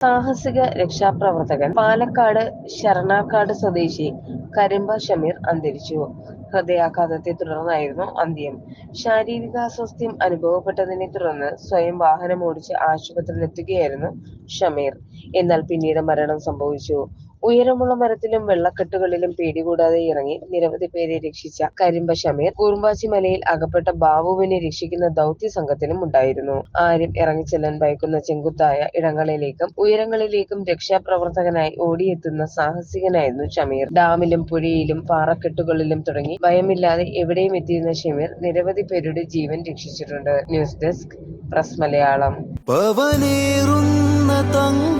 സാഹസിക രക്ഷാപ്രവർത്തകൻ പാലക്കാട് ശരണാക്കാട് സ്വദേശി കരിമ്പ ഷമീർ അന്തരിച്ചു. ഹൃദയാഘാതത്തെ തുടർന്നായിരുന്നു അന്ത്യം. ശാരീരിക അസ്വസ്ഥ്യം അനുഭവപ്പെട്ടതിനെ തുടർന്ന് സ്വയം വാഹനം ഓടിച്ച് ആശുപത്രിയിലെത്തുകയായിരുന്നു ഷമീർ. എന്നാൽ പിന്നീട് മരണം സംഭവിച്ചു. ഉയരമുള്ള മരത്തിലും വെള്ളക്കെട്ടുകളിലും പേടികൂടാതെ ഇറങ്ങി നിരവധി പേരെ രക്ഷിച്ച കരിമ്പ ഷമീർ കുറുമ്പാച്ചി മലയിൽ അകപ്പെട്ട ബാബുവിനെ രക്ഷിക്കുന്ന ദൗത്യ സംഘത്തിലും ഉണ്ടായിരുന്നു. ആരും ഇറങ്ങിച്ചെല്ലാൻ ഭയക്കുന്ന ചെങ്കുത്തായ ഇടങ്ങളിലേക്കും ഉയരങ്ങളിലേക്കും രക്ഷാപ്രവർത്തകനായി ഓടിയെത്തുന്ന സാഹസികനായിരുന്നു ഷമീർ. ഡാമിലും പുഴയിലും പാറക്കെട്ടുകളിലും തുടങ്ങി ഭയമില്ലാതെ എവിടെയും എത്തിയിരുന്ന ഷമീർ നിരവധി പേരുടെ ജീവൻ രക്ഷിച്ചിട്ടുണ്ട്. News desk press Malayalam. തങ്കമാണു